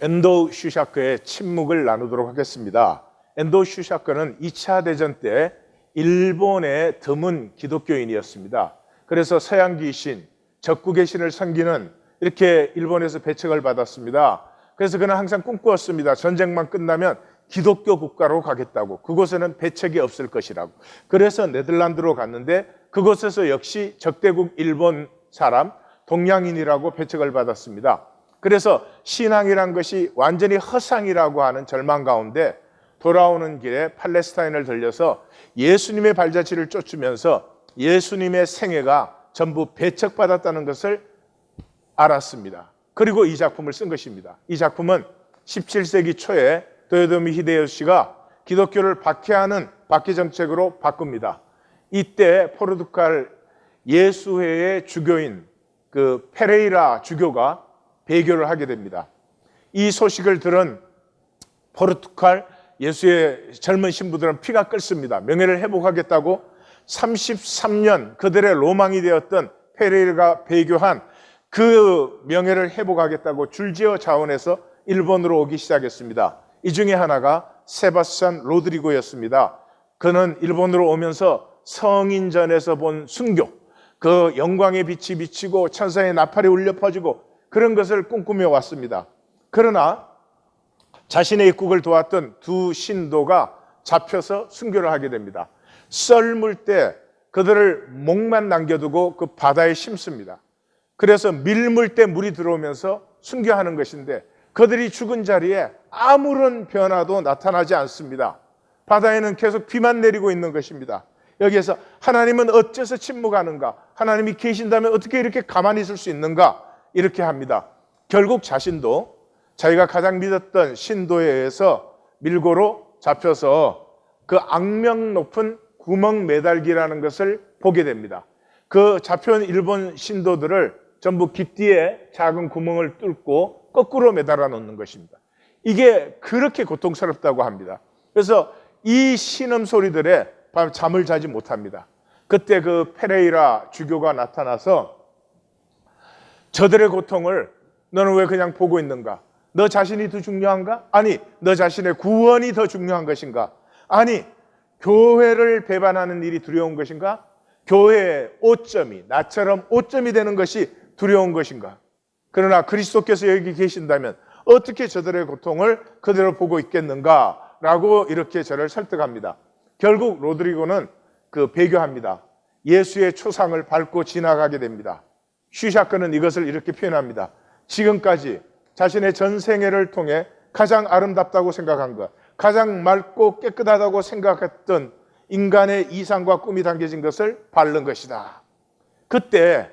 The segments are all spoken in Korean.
엔도 슈샤크의 침묵을 나누도록 하겠습니다. 엔도 슈샤크는 2차 대전 때 일본의 드문 기독교인이었습니다. 그래서 서양 귀신, 적국의 신을 섬기는 이렇게 일본에서 배척을 받았습니다. 그래서 그는 항상 꿈꾸었습니다. 전쟁만 끝나면 기독교 국가로 가겠다고. 그곳에는 배척이 없을 것이라고. 그래서 네덜란드로 갔는데 그곳에서 역시 적대국 일본 사람, 동양인이라고 배척을 받았습니다. 그래서 신앙이란 것이 완전히 허상이라고 하는 절망 가운데 돌아오는 길에 팔레스타인을 들려서 예수님의 발자취를 쫓으면서 예수님의 생애가 전부 배척받았다는 것을 알았습니다. 그리고 이 작품을 쓴 것입니다. 이 작품은 17세기 초에 도요토미 히데요시가 기독교를 박해하는 박해 정책으로 바꿉니다. 이때 포르투갈 예수회의 주교인 그 페레이라 주교가 배교를 하게 됩니다. 이 소식을 들은 포르투갈 예수의 젊은 신부들은 피가 끓습니다. 명예를 회복하겠다고 33년 그들의 로망이 되었던 페레이라가 배교한 그 명예를 회복하겠다고 줄지어 자원해서 일본으로 오기 시작했습니다. 이 중에 하나가 세바스찬 로드리고였습니다. 그는 일본으로 오면서 성인전에서 본 순교, 그 영광의 빛이 비치고 천사의 나팔이 울려 퍼지고 그런 것을 꿈꾸며 왔습니다. 그러나 자신의 입국을 도왔던 두 신도가 잡혀서 순교를 하게 됩니다. 썰물 때 그들을 목만 남겨두고 그 바다에 심습니다. 그래서 밀물 때 물이 들어오면서 순교하는 것인데 그들이 죽은 자리에 아무런 변화도 나타나지 않습니다. 바다에는 계속 비만 내리고 있는 것입니다. 여기에서 하나님은 어째서 침묵하는가? 하나님이 계신다면 어떻게 이렇게 가만히 있을 수 있는가? 이렇게 합니다. 결국 자신도 자기가 가장 믿었던 신도에 의해서 밀고로 잡혀서 그 악명 높은 구멍 매달기라는 것을 보게 됩니다. 그 잡혀온 일본 신도들을 전부 깃뒤에 작은 구멍을 뚫고 거꾸로 매달아 놓는 것입니다. 이게 그렇게 고통스럽다고 합니다. 그래서 이 신음 소리들에 밤 잠을 자지 못합니다. 그때 그 페레이라 주교가 나타나서 저들의 고통을 너는 왜 그냥 보고 있는가? 너 자신이 더 중요한가? 아니, 너 자신의 구원이 더 중요한 것인가? 아니, 교회를 배반하는 일이 두려운 것인가? 교회의 오점이 나처럼 오점이 되는 것이 두려운 것인가? 그러나 그리스도께서 여기 계신다면 어떻게 저들의 고통을 그대로 보고 있겠는가? 라고 이렇게 저를 설득합니다. 결국 로드리고는 그 배교합니다. 예수의 초상을 밟고 지나가게 됩니다. 슈샤크는 이것을 이렇게 표현합니다. 지금까지 자신의 전 생애를 통해 가장 아름답다고 생각한 것, 가장 맑고 깨끗하다고 생각했던 인간의 이상과 꿈이 담겨진 것을 밟는 것이다. 그때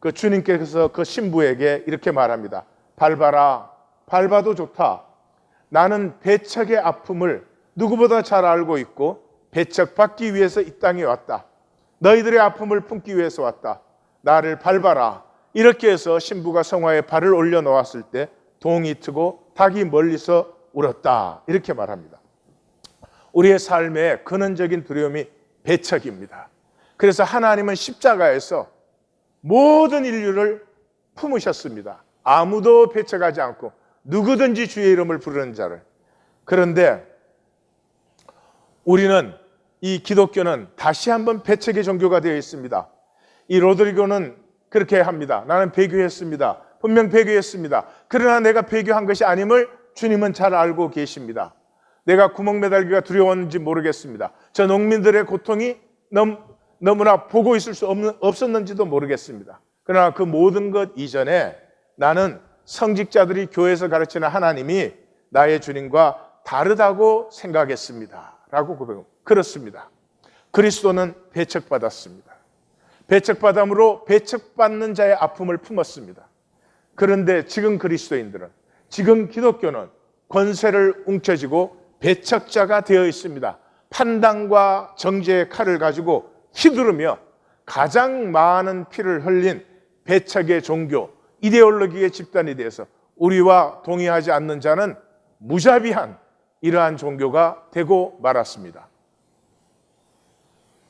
그 주님께서 그 신부에게 이렇게 말합니다. 밟아라. 밟아도 좋다. 나는 배척의 아픔을 누구보다 잘 알고 있고 배척받기 위해서 이 땅에 왔다. 너희들의 아픔을 품기 위해서 왔다. 나를 밟아라. 이렇게 해서 신부가 성화에 발을 올려 놓았을 때 동이 트고 닭이 멀리서 울었다. 이렇게 말합니다. 우리의 삶의 근원적인 두려움이 배척입니다. 그래서 하나님은 십자가에서 모든 인류를 품으셨습니다. 아무도 배척하지 않고 누구든지 주의 이름을 부르는 자를. 그런데 우리는 이 기독교는 다시 한번 배척의 종교가 되어 있습니다. 이 로드리고는 그렇게 합니다. 나는 배교했습니다. 분명 배교했습니다. 그러나 내가 배교한 것이 아님을 주님은 잘 알고 계십니다. 내가 구멍 매달기가 두려웠는지 모르겠습니다. 저 농민들의 고통이 너무, 너무나 보고 있을 수 없는, 없었는지도 모르겠습니다. 그러나 그 모든 것 이전에 나는 성직자들이 교회에서 가르치는 하나님이 나의 주님과 다르다고 생각했습니다. 라고 고백합니다. 그렇습니다. 그리스도는 배척받았습니다. 배척받음으로 배척받는 자의 아픔을 품었습니다. 그런데 지금 그리스도인들은 지금 기독교는 권세를 움켜쥐고 배척자가 되어 있습니다. 판단과 정죄의 칼을 가지고 휘두르며 가장 많은 피를 흘린 배척의 종교, 이데올로기의 집단이 되어서 우리와 동의하지 않는 자는 무자비한 이러한 종교가 되고 말았습니다.